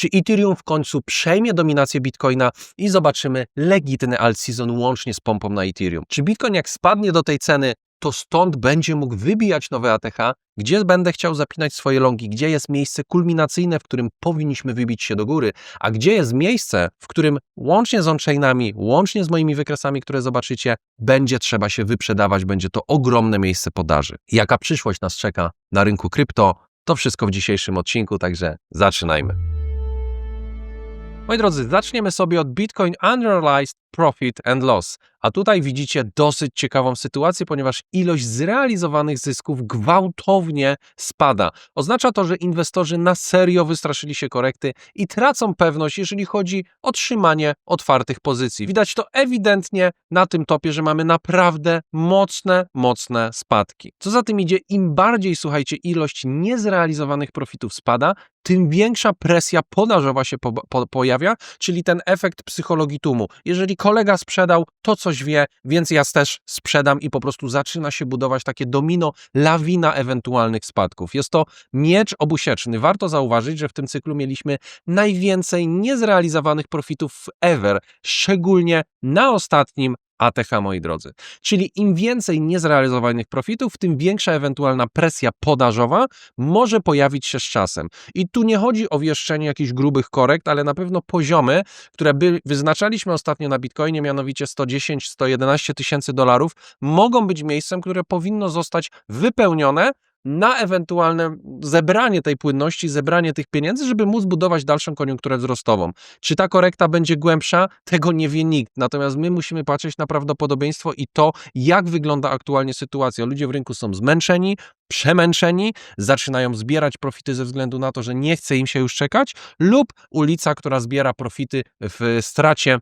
Czy Ethereum w końcu przejmie dominację Bitcoina i zobaczymy legitny alt season łącznie z pompą na Ethereum? Czy Bitcoin jak spadnie do tej ceny, to stąd będzie mógł wybijać nowe ATH, gdzie będę chciał zapinać swoje longi, gdzie jest miejsce kulminacyjne, w którym powinniśmy wybić się do góry, a gdzie jest miejsce, w którym łącznie z on-chainami, łącznie z moimi wykresami, które zobaczycie, będzie trzeba się wyprzedawać, będzie to ogromne miejsce podaży. Jaka przyszłość nas czeka na rynku krypto, to wszystko w dzisiejszym odcinku, także zaczynajmy. Moi drodzy, zaczniemy sobie od Bitcoin Unrealized Profit and Loss. A tutaj widzicie dosyć ciekawą sytuację, ponieważ ilość zrealizowanych zysków gwałtownie spada. Oznacza to, że inwestorzy na serio wystraszyli się korekty i tracą pewność, jeżeli chodzi o trzymanie otwartych pozycji. Widać to ewidentnie na tym topie, że mamy naprawdę mocne, mocne spadki. Co za tym idzie, im bardziej, słuchajcie, ilość niezrealizowanych profitów spada, tym większa presja podażowa się po, po, pojawia, czyli ten efekt psychologii tłumu. Jeżeli kolega sprzedał, to coś wie, więc ja też sprzedam i po prostu zaczyna się budować takie domino, lawina ewentualnych spadków. Jest to miecz obusieczny. Warto zauważyć, że w tym cyklu mieliśmy najwięcej niezrealizowanych profitów ever, szczególnie na ostatnim ATH, moi drodzy. Czyli im więcej niezrealizowanych profitów, tym większa ewentualna presja podażowa może pojawić się z czasem. I tu nie chodzi o wieszczenie jakichś grubych korekt, ale na pewno poziomy, które by wyznaczaliśmy ostatnio na Bitcoinie, mianowicie 110-111 tysięcy dolarów, mogą być miejscem, które powinno zostać wypełnione na ewentualne zebranie tej płynności, zebranie tych pieniędzy, żeby móc budować dalszą koniunkturę wzrostową. Czy ta korekta będzie głębsza? Tego nie wie nikt. Natomiast my musimy patrzeć na prawdopodobieństwo i to, jak wygląda aktualnie sytuacja. Ludzie w rynku są zmęczeni, przemęczeni, zaczynają zbierać profity ze względu na to, że nie chce im się już czekać, lub ulica, która zbiera profity w stracie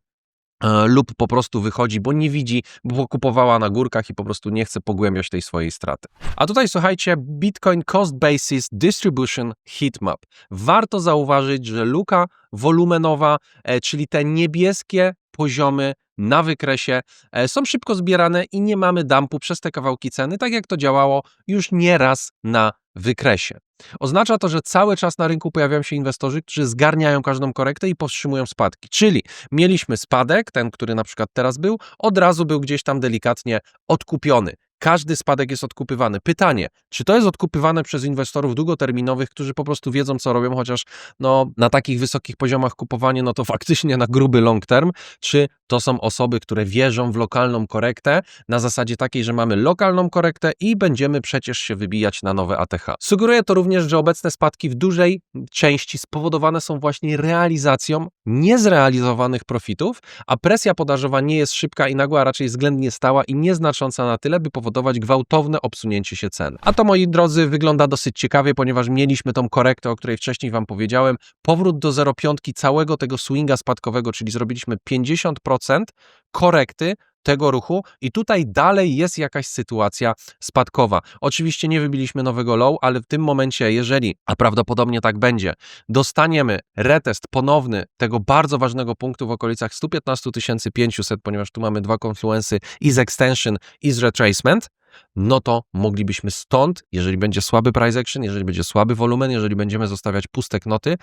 lub po prostu wychodzi, bo nie widzi, bo kupowała na górkach i po prostu nie chce pogłębiać tej swojej straty. A tutaj słuchajcie, Bitcoin Cost Basis Distribution Heatmap. Warto zauważyć, że luka wolumenowa, e, czyli te niebieskie poziomy na wykresie e, są szybko zbierane i nie mamy dumpu przez te kawałki ceny, tak jak to działało już nieraz na wykresie. Oznacza to, że cały czas na rynku pojawiają się inwestorzy, którzy zgarniają każdą korektę i powstrzymują spadki. Czyli mieliśmy spadek, ten, który na przykład teraz był, od razu był gdzieś tam delikatnie odkupiony. Każdy spadek jest odkupywany. Pytanie, czy to jest odkupywane przez inwestorów długoterminowych, którzy po prostu wiedzą, co robią, chociaż no, na takich wysokich poziomach kupowanie, no to faktycznie na gruby long term, czy to są osoby, które wierzą w lokalną korektę na zasadzie takiej, że mamy lokalną korektę i będziemy przecież się wybijać na nowe ATH. Sugeruje to również, że obecne spadki w dużej części spowodowane są właśnie realizacją niezrealizowanych profitów, a presja podażowa nie jest szybka i nagła, a raczej względnie stała i nieznacząca na tyle, by powodować gwałtowne obsunięcie się cen. A to, moi drodzy, wygląda dosyć ciekawie, ponieważ mieliśmy tą korektę, o której wcześniej Wam powiedziałem, powrót do 0,5 całego tego swinga spadkowego, czyli zrobiliśmy 50% korekty tego ruchu i tutaj dalej jest jakaś sytuacja spadkowa. Oczywiście nie wybiliśmy nowego low, ale w tym momencie, jeżeli, a prawdopodobnie tak będzie, dostaniemy retest ponowny tego bardzo ważnego punktu w okolicach 115 500, ponieważ tu mamy dwa confluensy i z extension i z retracement, no to moglibyśmy stąd, jeżeli będzie słaby price action, jeżeli będzie słaby wolumen, jeżeli będziemy zostawiać puste knoty,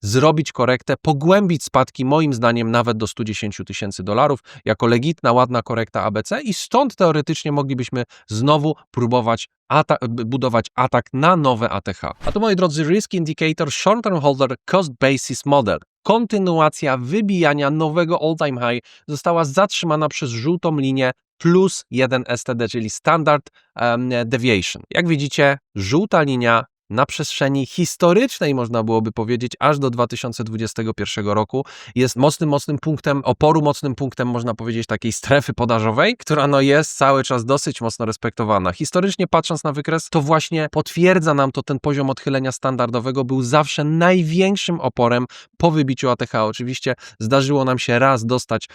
zrobić korektę, pogłębić spadki, moim zdaniem nawet do 110 tysięcy dolarów, jako legitna, ładna korekta ABC i stąd teoretycznie moglibyśmy znowu próbować budować atak na nowe ATH. A to moi drodzy, Risk Indicator Short Term Holder Cost Basis Model. Kontynuacja wybijania nowego all-time high została zatrzymana przez żółtą linię plus 1 STD, czyli Standard Deviation. Jak widzicie, żółta linia na przestrzeni historycznej, można byłoby powiedzieć, aż do 2021 roku, jest mocnym, mocnym punktem oporu, mocnym punktem, można powiedzieć, takiej strefy podażowej, która no jest cały czas dosyć mocno respektowana. Historycznie patrząc na wykres, to właśnie potwierdza nam to ten poziom odchylenia standardowego był zawsze największym oporem po wybiciu ATH. Oczywiście zdarzyło nam się raz dostać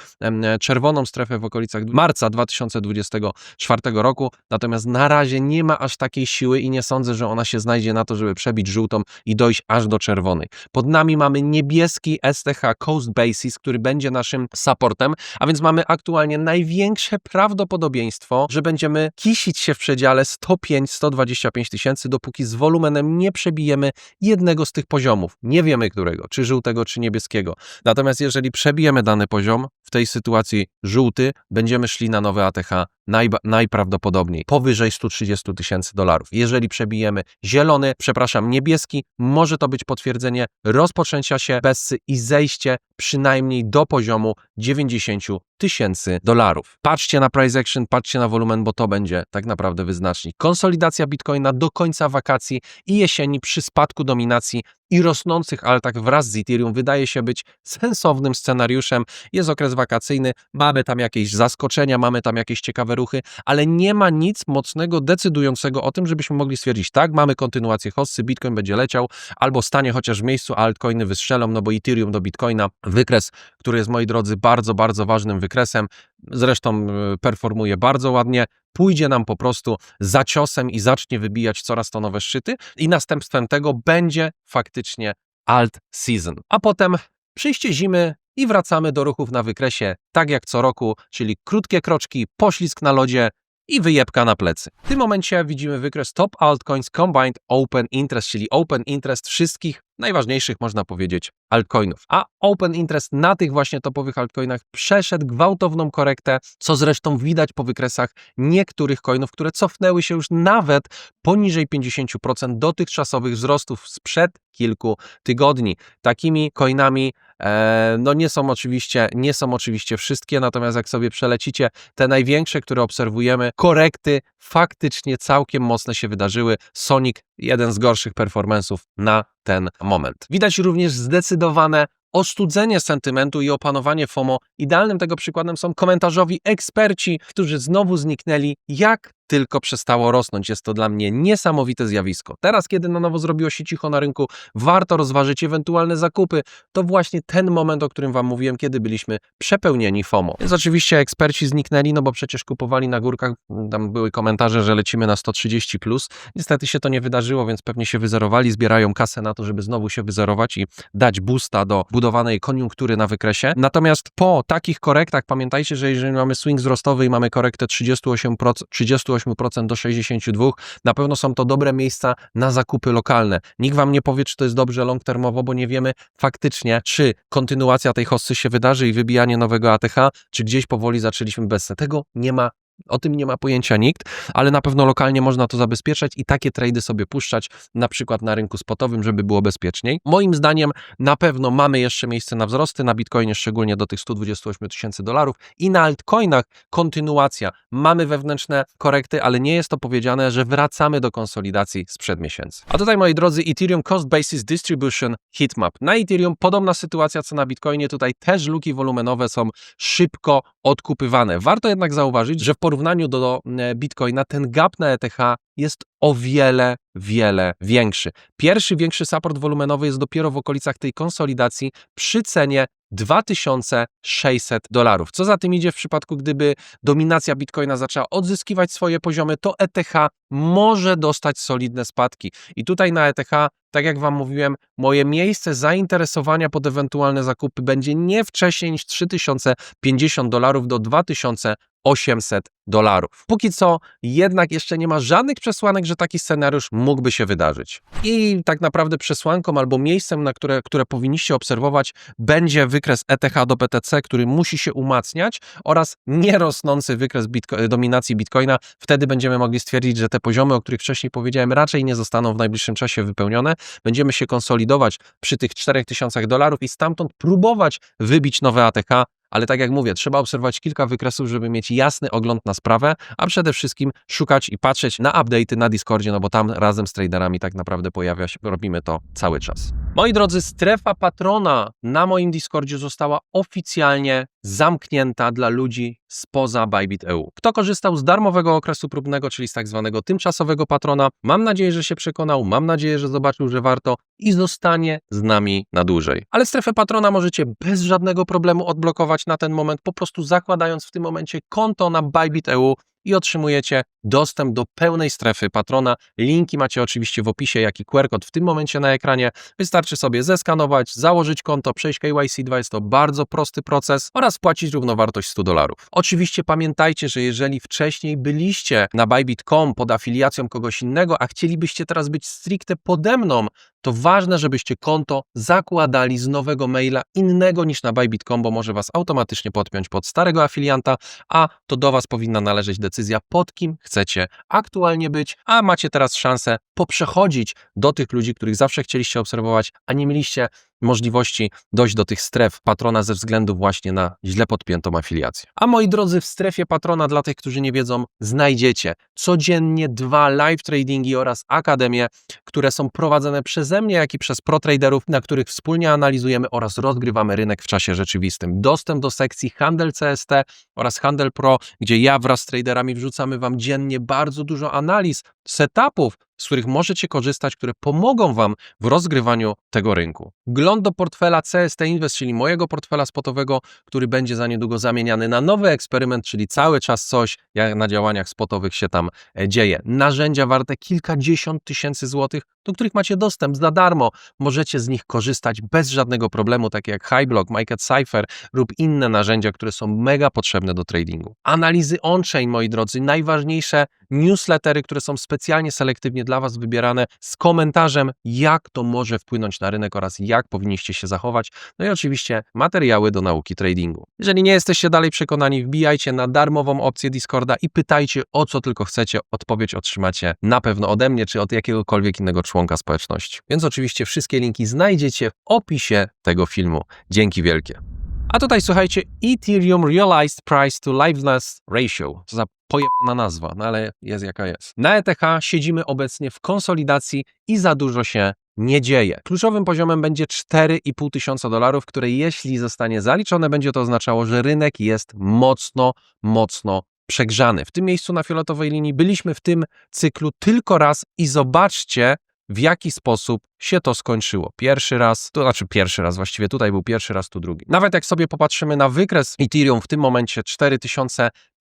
czerwoną strefę w okolicach marca 2024 roku, natomiast na razie nie ma aż takiej siły i nie sądzę, że ona się znajdzie na na to, żeby przebić żółtą i dojść aż do czerwonej. Pod nami mamy niebieski STH Coast Basis, który będzie naszym supportem, a więc mamy aktualnie największe prawdopodobieństwo, że będziemy kisić się w przedziale 105-125 tysięcy, dopóki z wolumenem nie przebijemy jednego z tych poziomów. Nie wiemy którego, czy żółtego, czy niebieskiego. Natomiast jeżeli przebijemy dany poziom, w tej sytuacji żółty, będziemy szli na nowe ATH najba- najprawdopodobniej powyżej 130 tysięcy dolarów. Jeżeli przebijemy zielony, przepraszam, niebieski, może to być potwierdzenie rozpoczęcia się Bessy i zejście przynajmniej do poziomu 90 tysięcy dolarów. Patrzcie na price action, patrzcie na wolumen, bo to będzie tak naprawdę wyznacznik. Konsolidacja Bitcoina do końca wakacji i jesieni przy spadku dominacji i rosnących altach wraz z Ethereum wydaje się być sensownym scenariuszem. Jest okres wakacyjny, mamy tam jakieś zaskoczenia, mamy tam jakieś ciekawe ruchy, ale nie ma nic mocnego, decydującego o tym, żebyśmy mogli stwierdzić, tak, mamy kontynuację hossy, Bitcoin będzie leciał, albo stanie chociaż w miejscu, a altcoiny wystrzelą, no bo Ethereum do Bitcoina, wykres, który jest, moi drodzy, bardzo, bardzo ważnym wykresem, zresztą y, performuje bardzo ładnie, pójdzie nam po prostu za ciosem i zacznie wybijać coraz to nowe szczyty i następstwem tego będzie faktycznie alt season. A potem przyjście zimy i wracamy do ruchów na wykresie, tak jak co roku, czyli krótkie kroczki, poślizg na lodzie i wyjebka na plecy. W tym momencie widzimy wykres Top Altcoins Combined Open Interest, czyli Open Interest wszystkich najważniejszych, można powiedzieć, altcoinów. A Open Interest na tych właśnie topowych altcoinach przeszedł gwałtowną korektę, co zresztą widać po wykresach niektórych coinów, które cofnęły się już nawet poniżej 50% dotychczasowych wzrostów sprzed kilku tygodni. Takimi coinami e, no nie są oczywiście nie są oczywiście wszystkie, natomiast jak sobie przelecicie te największe, które obserwujemy, korekty faktycznie całkiem mocne się wydarzyły. Sonic jeden z gorszych performance'ów na ten moment. Widać również zdecydowane ostudzenie sentymentu i opanowanie FOMO. Idealnym tego przykładem są komentarzowi eksperci, którzy znowu zniknęli, jak tylko przestało rosnąć. Jest to dla mnie niesamowite zjawisko. Teraz, kiedy na nowo zrobiło się cicho na rynku, warto rozważyć ewentualne zakupy. To właśnie ten moment, o którym Wam mówiłem, kiedy byliśmy przepełnieni FOMO. Więc oczywiście eksperci zniknęli, no bo przecież kupowali na górkach, tam były komentarze, że lecimy na 130+. Plus. Niestety się to nie wydarzyło, więc pewnie się wyzerowali, zbierają kasę na to, żeby znowu się wyzerować i dać boosta do budowanej koniunktury na wykresie. Natomiast po takich korektach, pamiętajcie, że jeżeli mamy swing wzrostowy i mamy korektę 38%, 38% do 62%, na pewno są to dobre miejsca na zakupy lokalne. Nikt Wam nie powie, czy to jest dobrze long termowo, bo nie wiemy faktycznie, czy kontynuacja tej hossy się wydarzy i wybijanie nowego ATH, czy gdzieś powoli zaczęliśmy bez tego. Nie ma o tym nie ma pojęcia nikt, ale na pewno lokalnie można to zabezpieczać i takie trady sobie puszczać, na przykład na rynku spotowym, żeby było bezpieczniej. Moim zdaniem na pewno mamy jeszcze miejsce na wzrosty, na Bitcoinie szczególnie do tych 128 tysięcy dolarów i na altcoinach kontynuacja. Mamy wewnętrzne korekty, ale nie jest to powiedziane, że wracamy do konsolidacji sprzed miesięcy. A tutaj, moi drodzy, Ethereum Cost Basis Distribution Heatmap. Na Ethereum podobna sytuacja co na Bitcoinie, tutaj też luki wolumenowe są szybko odkupywane. Warto jednak zauważyć, że w porównaniu do e, Bitcoina ten gap na ETH jest o wiele, wiele większy. Pierwszy większy support wolumenowy jest dopiero w okolicach tej konsolidacji przy cenie 2600 dolarów. Co za tym idzie w przypadku, gdyby dominacja Bitcoina zaczęła odzyskiwać swoje poziomy, to ETH może dostać solidne spadki. I tutaj na ETH, tak jak Wam mówiłem, moje miejsce zainteresowania pod ewentualne zakupy będzie nie wcześniej niż 3050 dolarów do 2800 dolarów. Póki co jednak jeszcze nie ma żadnych przesłanek, że taki scenariusz mógłby się wydarzyć. I tak naprawdę przesłanką albo miejscem, na które, które powinniście obserwować, będzie wykres ETH do BTC, który musi się umacniać oraz nierosnący wykres bitco dominacji Bitcoina. Wtedy będziemy mogli stwierdzić, że te poziomy, o których wcześniej powiedziałem, raczej nie zostaną w najbliższym czasie wypełnione. Będziemy się konsolidować przy tych 4000 dolarów i stamtąd próbować wybić nowe ATH, ale tak jak mówię, trzeba obserwować kilka wykresów, żeby mieć jasny ogląd na sprawę, a przede wszystkim szukać i patrzeć na update'y na Discordzie, no bo tam razem z traderami tak naprawdę pojawia się, robimy to cały czas. Moi drodzy, strefa patrona na moim Discordzie została oficjalnie zamknięta dla ludzi spoza Bybit EU. Kto korzystał z darmowego okresu próbnego, czyli z tak zwanego tymczasowego patrona, mam nadzieję, że się przekonał, mam nadzieję, że zobaczył, że warto i zostanie z nami na dłużej. Ale strefę patrona możecie bez żadnego problemu odblokować na ten moment, po prostu zakładając w tym momencie konto na Bybit EU i otrzymujecie dostęp do pełnej strefy patrona. Linki macie oczywiście w opisie, jak i QR kod w tym momencie na ekranie. Wystarczy sobie zeskanować, założyć konto, przejść KYC2, jest to bardzo prosty proces oraz płacić równowartość 100 dolarów. Oczywiście pamiętajcie, że jeżeli wcześniej byliście na Bybit.com pod afiliacją kogoś innego, a chcielibyście teraz być stricte pode mną, to ważne, żebyście konto zakładali z nowego maila innego niż na Bybit.com, bo może Was automatycznie podpiąć pod starego afilianta, a to do Was powinna należeć decyzja, pod kim chcecie aktualnie być, a macie teraz szansę poprzechodzić do tych ludzi, których zawsze chcieliście obserwować, a nie mieliście możliwości dojść do tych stref patrona ze względu właśnie na źle podpiętą afiliację. A moi drodzy, w strefie patrona dla tych, którzy nie wiedzą, znajdziecie codziennie dwa live tradingi oraz akademie, które są prowadzone przeze mnie, jak i przez protraderów, na których wspólnie analizujemy oraz rozgrywamy rynek w czasie rzeczywistym. Dostęp do sekcji Handel CST oraz Handel Pro, gdzie ja wraz z traderami wrzucamy Wam dziennie bardzo dużo analiz, setupów, z których możecie korzystać, które pomogą Wam w rozgrywaniu tego rynku. Gląd do portfela CST Invest, czyli mojego portfela spotowego, który będzie za niedługo zamieniany na nowy eksperyment, czyli cały czas coś jak na działaniach spotowych się tam e, dzieje. Narzędzia warte kilkadziesiąt tysięcy złotych, do których macie dostęp za darmo. Możecie z nich korzystać bez żadnego problemu, takie jak Highblock, Market Cipher lub inne narzędzia, które są mega potrzebne do tradingu. Analizy on-chain, moi drodzy, najważniejsze newslettery, które są specjalnie selektywnie dla Was wybierane z komentarzem, jak to może wpłynąć na rynek oraz jak powinniście się zachować. No i oczywiście materiały do nauki tradingu. Jeżeli nie jesteście dalej przekonani, wbijajcie na darmową opcję Discorda i pytajcie o co tylko chcecie. Odpowiedź otrzymacie na pewno ode mnie czy od jakiegokolwiek innego członka społeczności. Więc oczywiście wszystkie linki znajdziecie w opisie tego filmu. Dzięki wielkie. A tutaj słuchajcie, Ethereum Realized Price to Liveness Ratio. Co za pojebana nazwa, no ale jest jaka jest. Na ETH siedzimy obecnie w konsolidacji i za dużo się nie dzieje. Kluczowym poziomem będzie 4,5 tysiąca dolarów, które jeśli zostanie zaliczone, będzie to oznaczało, że rynek jest mocno, mocno przegrzany. W tym miejscu na fioletowej linii byliśmy w tym cyklu tylko raz i zobaczcie, w jaki sposób się to skończyło. Pierwszy raz, to znaczy pierwszy raz, właściwie tutaj był pierwszy raz, tu drugi. Nawet jak sobie popatrzymy na wykres Ethereum w tym momencie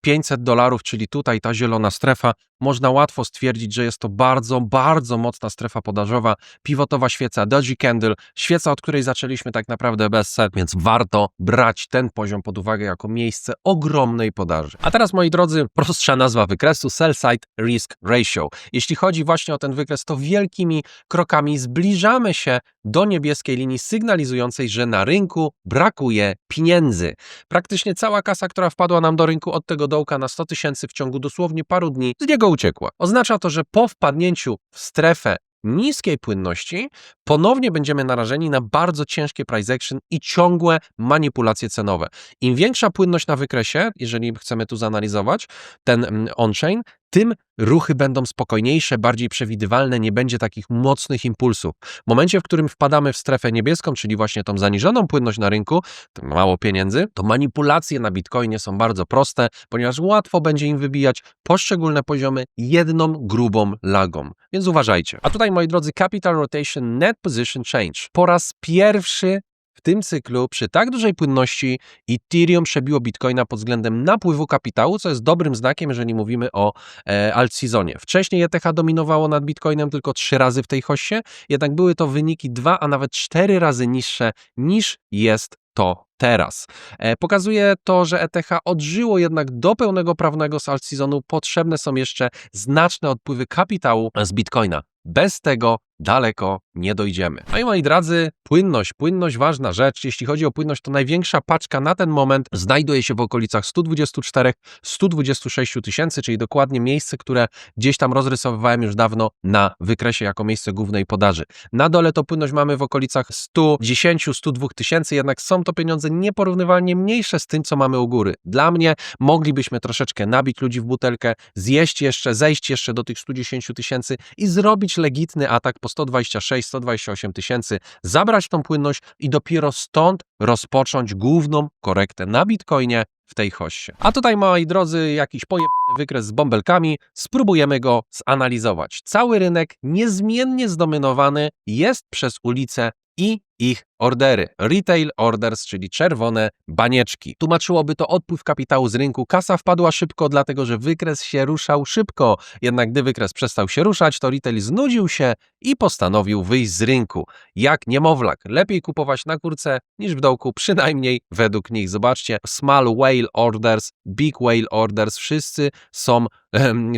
4500 dolarów, czyli tutaj ta zielona strefa, można łatwo stwierdzić, że jest to bardzo, bardzo mocna strefa podażowa, pivotowa świeca Doji Candle, świeca, od której zaczęliśmy tak naprawdę bez set, więc warto brać ten poziom pod uwagę jako miejsce ogromnej podaży. A teraz, moi drodzy, prostsza nazwa wykresu Sell Side Risk Ratio. Jeśli chodzi właśnie o ten wykres, to wielkimi krokami zbliżamy się do niebieskiej linii sygnalizującej, że na rynku brakuje pieniędzy. Praktycznie cała kasa, która wpadła nam do rynku od tego dołka na 100 tysięcy w ciągu dosłownie paru dni, z niego uciekła. Oznacza to, że po wpadnięciu w strefę niskiej płynności ponownie będziemy narażeni na bardzo ciężkie price action i ciągłe manipulacje cenowe. Im większa płynność na wykresie, jeżeli chcemy tu zanalizować ten mm, on-chain, tym ruchy będą spokojniejsze, bardziej przewidywalne, nie będzie takich mocnych impulsów. W momencie, w którym wpadamy w strefę niebieską, czyli właśnie tą zaniżoną płynność na rynku, mało pieniędzy, to manipulacje na Bitcoinie są bardzo proste, ponieważ łatwo będzie im wybijać poszczególne poziomy jedną grubą lagą. Więc uważajcie. A tutaj, moi drodzy, Capital Rotation Net Position Change. Po raz pierwszy w tym cyklu przy tak dużej płynności Ethereum przebiło Bitcoina pod względem napływu kapitału, co jest dobrym znakiem, jeżeli mówimy o e, alt-seasonie. Wcześniej ETH dominowało nad Bitcoinem tylko trzy razy w tej hoście, jednak były to wyniki dwa, a nawet cztery razy niższe niż jest to teraz. E, pokazuje to, że ETH odżyło jednak do pełnego prawnego z alt-seasonu. Potrzebne są jeszcze znaczne odpływy kapitału z Bitcoina. Bez tego daleko nie dojdziemy. No i moi drodzy, płynność, płynność ważna rzecz. Jeśli chodzi o płynność, to największa paczka na ten moment znajduje się w okolicach 124-126 tysięcy, czyli dokładnie miejsce, które gdzieś tam rozrysowywałem już dawno na wykresie jako miejsce głównej podaży. Na dole to płynność mamy w okolicach 110-102 tysięcy, jednak są to pieniądze nieporównywalnie mniejsze z tym, co mamy u góry. Dla mnie moglibyśmy troszeczkę nabić ludzi w butelkę, zjeść jeszcze, zejść jeszcze do tych 110 tysięcy i zrobić legitny atak po 126-128 tysięcy, zabrać tą płynność i dopiero stąd rozpocząć główną korektę na Bitcoinie w tej hoście. A tutaj, moi drodzy, jakiś pojebany wykres z bąbelkami, spróbujemy go zanalizować. Cały rynek niezmiennie zdominowany jest przez ulicę i ich ordery. Retail orders, czyli czerwone banieczki. Tłumaczyłoby to odpływ kapitału z rynku. Kasa wpadła szybko, dlatego że wykres się ruszał szybko. Jednak gdy wykres przestał się ruszać, to retail znudził się i postanowił wyjść z rynku. Jak niemowlak. Lepiej kupować na kurce niż w dołku, przynajmniej według nich. Zobaczcie, small whale orders, big whale orders, wszyscy są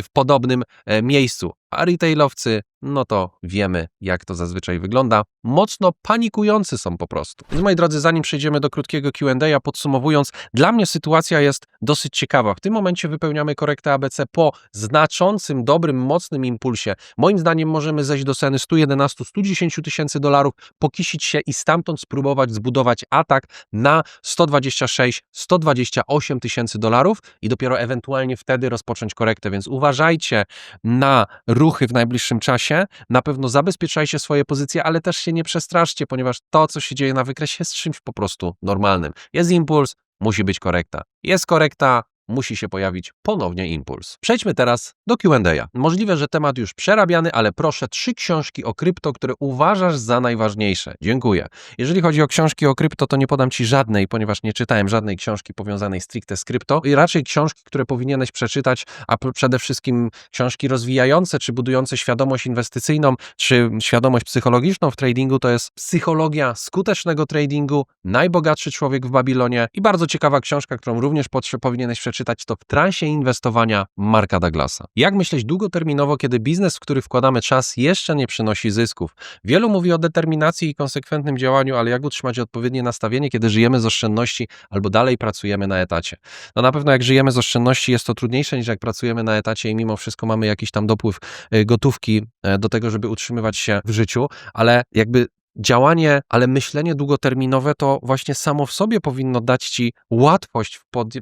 w podobnym e, miejscu. A retailowcy, no to wiemy, jak to zazwyczaj wygląda. Mocno panikujący są po prostu. Więc moi drodzy, zanim przejdziemy do krótkiego Q&A, podsumowując, dla mnie sytuacja jest dosyć ciekawa. W tym momencie wypełniamy korektę ABC po znaczącym, dobrym, mocnym impulsie. Moim zdaniem możemy zejść do ceny 111-110 tysięcy dolarów, pokisić się i stamtąd spróbować zbudować atak na 126-128 tysięcy dolarów i dopiero ewentualnie wtedy rozpocząć korektę. Więc uważajcie na ruchy w najbliższym czasie. Na pewno zabezpieczajcie swoje pozycje, ale też się nie przestraszcie, ponieważ to, co się dzieje na wykresie, jest czymś po prostu normalnym. Jest impuls, musi być korekta. Jest korekta, musi się pojawić ponownie impuls. Przejdźmy teraz do Q&A. Możliwe, że temat już przerabiany, ale proszę trzy książki o krypto, które uważasz za najważniejsze. Dziękuję. Jeżeli chodzi o książki o krypto, to nie podam Ci żadnej, ponieważ nie czytałem żadnej książki powiązanej stricte z krypto i raczej książki, które powinieneś przeczytać, a przede wszystkim książki rozwijające, czy budujące świadomość inwestycyjną, czy świadomość psychologiczną w tradingu, to jest Psychologia skutecznego tradingu, Najbogatszy człowiek w Babilonie i bardzo ciekawa książka, którą również powinieneś przeczytać, to W transie inwestowania Marka Douglasa. Jak myśleć długoterminowo, kiedy biznes, w który wkładamy czas, jeszcze nie przynosi zysków? Wielu mówi o determinacji i konsekwentnym działaniu, ale jak utrzymać odpowiednie nastawienie, kiedy żyjemy z oszczędności albo dalej pracujemy na etacie? No na pewno jak żyjemy z oszczędności jest to trudniejsze niż jak pracujemy na etacie i mimo wszystko mamy jakiś tam dopływ e, gotówki e, do tego, żeby utrzymywać się w życiu, ale jakby działanie, ale myślenie długoterminowe to właśnie samo w sobie powinno dać ci łatwość w, pod,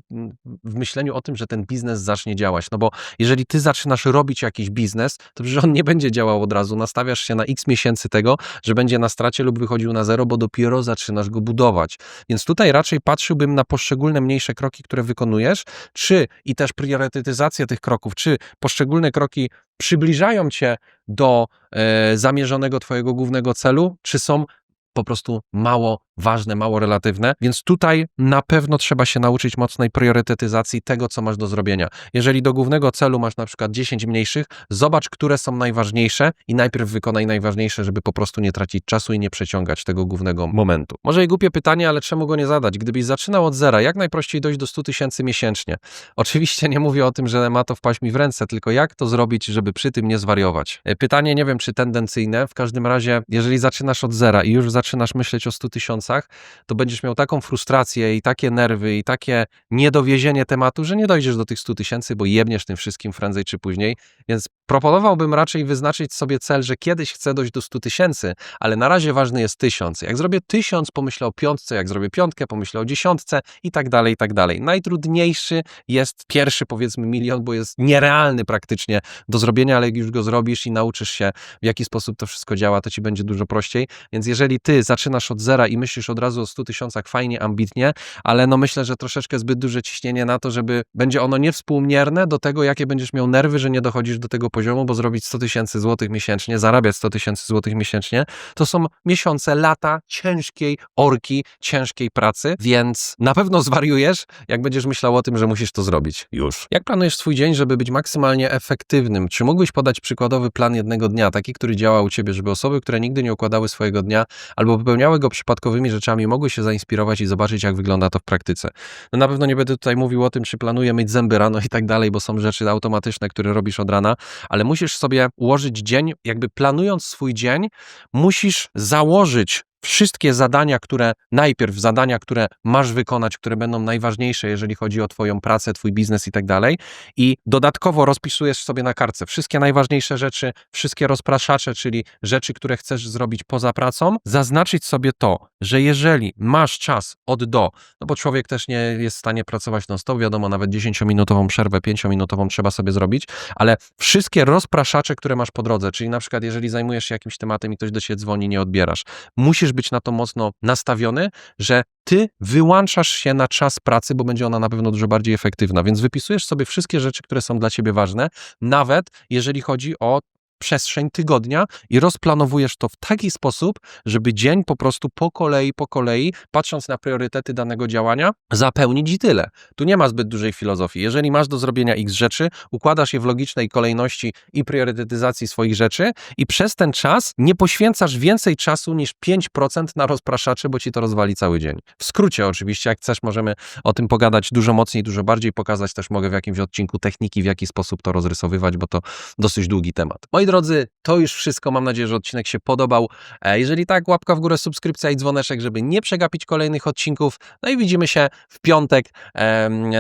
w myśleniu o tym, że ten biznes zacznie działać. No bo jeżeli ty zaczynasz robić jakiś biznes, to przecież on nie będzie działał od razu. Nastawiasz się na x miesięcy tego, że będzie na stracie lub wychodził na zero, bo dopiero zaczynasz go budować. Więc tutaj raczej patrzyłbym na poszczególne mniejsze kroki, które wykonujesz, czy i też priorytetyzację tych kroków, czy poszczególne kroki przybliżają cię do e, zamierzonego twojego głównego celu, czy są po prostu mało ważne, mało relatywne, więc tutaj na pewno trzeba się nauczyć mocnej priorytetyzacji tego, co masz do zrobienia. Jeżeli do głównego celu masz na przykład 10 mniejszych, zobacz, które są najważniejsze i najpierw wykonaj najważniejsze, żeby po prostu nie tracić czasu i nie przeciągać tego głównego momentu. Może i głupie pytanie, ale czemu go nie zadać? Gdybyś zaczynał od zera, jak najprościej dojść do 100 tysięcy miesięcznie? Oczywiście nie mówię o tym, że ma to wpaść mi w ręce, tylko jak to zrobić, żeby przy tym nie zwariować? E, Pytanie nie wiem, czy tendencyjne, w każdym razie, jeżeli zaczynasz od zera i już zaczynasz myśleć o 100 tysiącach, to będziesz miał taką frustrację i takie nerwy i takie niedowiezienie tematu, że nie dojdziesz do tych 100 tysięcy, bo jebniesz tym wszystkim prędzej czy później. Więc proponowałbym raczej wyznaczyć sobie cel, że kiedyś chcę dojść do 100 tysięcy, ale na razie ważny jest tysiąc. Jak zrobię tysiąc, pomyślę o piątce, jak zrobię piątkę, pomyślę o dziesiątce i tak dalej, i tak dalej. Najtrudniejszy jest pierwszy, powiedzmy, milion, bo jest nierealny praktycznie do zrobienia, ale jak już go zrobisz i nauczysz się, w jaki sposób to wszystko działa, to ci będzie dużo prościej. Więc jeżeli ty zaczynasz od zera i myślisz od razu o 100 tysiącach fajnie, ambitnie, ale no myślę, że troszeczkę zbyt duże ciśnienie na to, żeby będzie ono niewspółmierne do tego, jakie będziesz miał nerwy, że nie dochodzisz do tego poziomu, bo zrobić 100 tysięcy złotych miesięcznie, zarabiać 100 tysięcy złotych miesięcznie, to są miesiące, lata ciężkiej orki, ciężkiej pracy, więc na pewno zwariujesz, jak będziesz myślał o tym, że musisz to zrobić już. Jak planujesz swój dzień, żeby być maksymalnie efektywnym? Czy mógłbyś podać przykładowy plan jednego dnia, taki, który działa u ciebie, żeby osoby, które nigdy nie układały swojego dnia albo wypełniały go przypadkowymi rzeczami, mogły się zainspirować i zobaczyć, jak wygląda to w praktyce? No na pewno nie będę tutaj mówił o tym, czy planuję myć zęby rano i tak dalej, bo są rzeczy automatyczne, które robisz od rana, ale musisz sobie ułożyć dzień, jakby planując swój dzień, musisz założyć wszystkie zadania, które najpierw zadania, które masz wykonać, które będą najważniejsze, jeżeli chodzi o Twoją pracę, Twój biznes i tak dalej. I dodatkowo rozpisujesz sobie na kartce wszystkie najważniejsze rzeczy, wszystkie rozpraszacze, czyli rzeczy, które chcesz zrobić poza pracą. Zaznaczyć sobie to, że jeżeli masz czas od do, no bo człowiek też nie jest w stanie pracować non-stop, wiadomo, nawet 10-minutową przerwę, 5-minutową trzeba sobie zrobić, ale wszystkie rozpraszacze, które masz po drodze, czyli na przykład jeżeli zajmujesz się jakimś tematem i ktoś do ciebie dzwoni, nie odbierasz, musisz być na to mocno nastawiony, że ty wyłączasz się na czas pracy, bo będzie ona na pewno dużo bardziej efektywna, więc wypisujesz sobie wszystkie rzeczy, które są dla ciebie ważne, nawet jeżeli chodzi o przestrzeń tygodnia i rozplanowujesz to w taki sposób, żeby dzień po prostu po kolei, po kolei, patrząc na priorytety danego działania, zapełnić i tyle. Tu nie ma zbyt dużej filozofii. Jeżeli masz do zrobienia x rzeczy, układasz je w logicznej kolejności i priorytetyzacji swoich rzeczy i przez ten czas nie poświęcasz więcej czasu niż 5% na rozpraszacze, bo ci to rozwali cały dzień. W skrócie oczywiście, jak chcesz, możemy o tym pogadać dużo mocniej, dużo bardziej, pokazać też mogę w jakimś odcinku techniki, w jaki sposób to rozrysowywać, bo to dosyć długi temat. Moi drodzy, to już wszystko. Mam nadzieję, że odcinek się podobał. E, Jeżeli tak, łapka w górę, subskrypcja i dzwoneczek, żeby nie przegapić kolejnych odcinków. No i widzimy się w piątek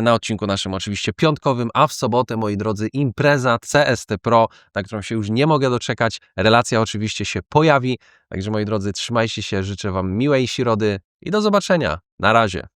na odcinku naszym oczywiście piątkowym, a w sobotę, moi drodzy, impreza CST Pro, na którą się już nie mogę doczekać. Relacja oczywiście się pojawi. Także moi drodzy, trzymajcie się, życzę Wam miłej środy i do zobaczenia. Na razie.